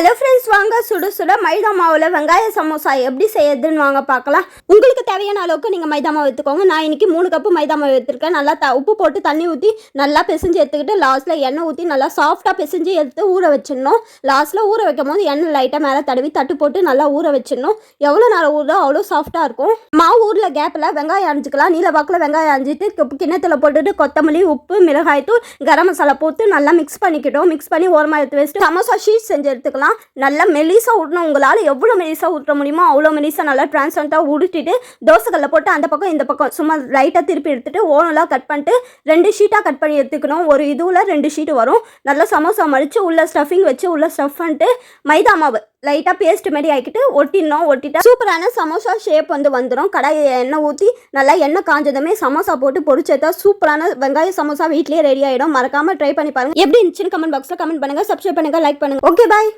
Hello friends வாங்க சுட சுட மைதா மாவில் வெங்காய சமோசா எப்படி செய்யறதுன்னு வாங்க பார்க்கலாம். உங்களுக்கு தேவையான அளவுக்கு நீங்கள் மைதா மாவு எடுத்துக்கோங்க. நான் இன்னைக்கு மூணு கப்பு மைதா மாவு எடுத்துருக்கேன். நல்லா த உப்பு போட்டு தண்ணி ஊற்றி நல்லா பிசைஞ்சு எடுத்துக்கிட்டு லாஸ்ட்டில் எண்ணெய் ஊற்றி நல்லா சாஃப்டாக பிசைஞ்சு எடுத்து ஊற வச்சிடணும். லாஸ்ட்டில் ஊற வைக்கும் போது எண்ணெய் லைட்டாக மேலே தடவி தட்டு போட்டு நல்லா ஊற வச்சிடணும். எவ்வளோ நேரம் ஊறோ அவ்வளோ சாஃப்டாக இருக்கும். மாவு ஊரில் கேப்பில் வெங்காயம் அரைஞ்சிக்கலாம். நீல வாக்கில் வெங்காயம் அரைஞ்சிட்டு கிண்ணத்தில் போட்டுட்டு கொத்தமல்லி உப்பு மிளகாய்த்தூள் கரம் மசாலா போட்டு நல்லா மிக்ஸ் பண்ணிக்கிட்டோம். மிக்ஸ் பண்ணி ஓரமாக எடுத்து வச்சுட்டு சமோசா ஷீட் செஞ்சு எடுத்துக்கலாம். நல்லா மெலிசாக விடணும் உங்களால் எவ்வளோ மெலிசாக ஊற்ற முடியுமோ அவ்வளோ மெலிசாக நல்லா டிரான்ஸ்பரண்ட்டாக உடுத்திட்டு தோசைக்கல்ல போட்டு அந்த பக்கம் இந்த பக்கம் சும்மா லைட்டாக திருப்பி எடுத்துகிட்டு ஓனலாக கட் பண்ணிட்டு ரெண்டு ஷீட்டாக கட் பண்ணி எடுத்துக்கணும். ஒரு இதுவில் ரெண்டு ஷீட் வரும். நல்லா சமோசா மடித்து உள்ள ஸ்டஃபிங் வச்சு உள்ள ஸ்டஃப் பண்ணிட்டு மைதா மாவு லைட்டாக பேஸ்ட் மாதிரி ஆக்கிட்டு ஒட்டிடணும். ஒட்டிட்டா சூப்பரான சமோசா ஷேப் வந்து வந்துடும் கடாயை எண்ணெய் ஊற்றி நல்லா எண்ணெய் காஞ்சதுமே சமோசா போட்டு பொரிச்சதா சூப்பரான வெங்காய சமோசா வீட்லேயே ரெடி ஆகிடும் மறக்காமல் ட்ரை பண்ணி பாருங்க. எப்படி இருந்துச்சுன்னு கமெண்ட் பாக்ஸில் கமெண்ட் பண்ணுங்கள் சப்ஸ்கிரைப் பண்ணுங்கள் லைக் பண்ணுங்கள் ஓகே பாய்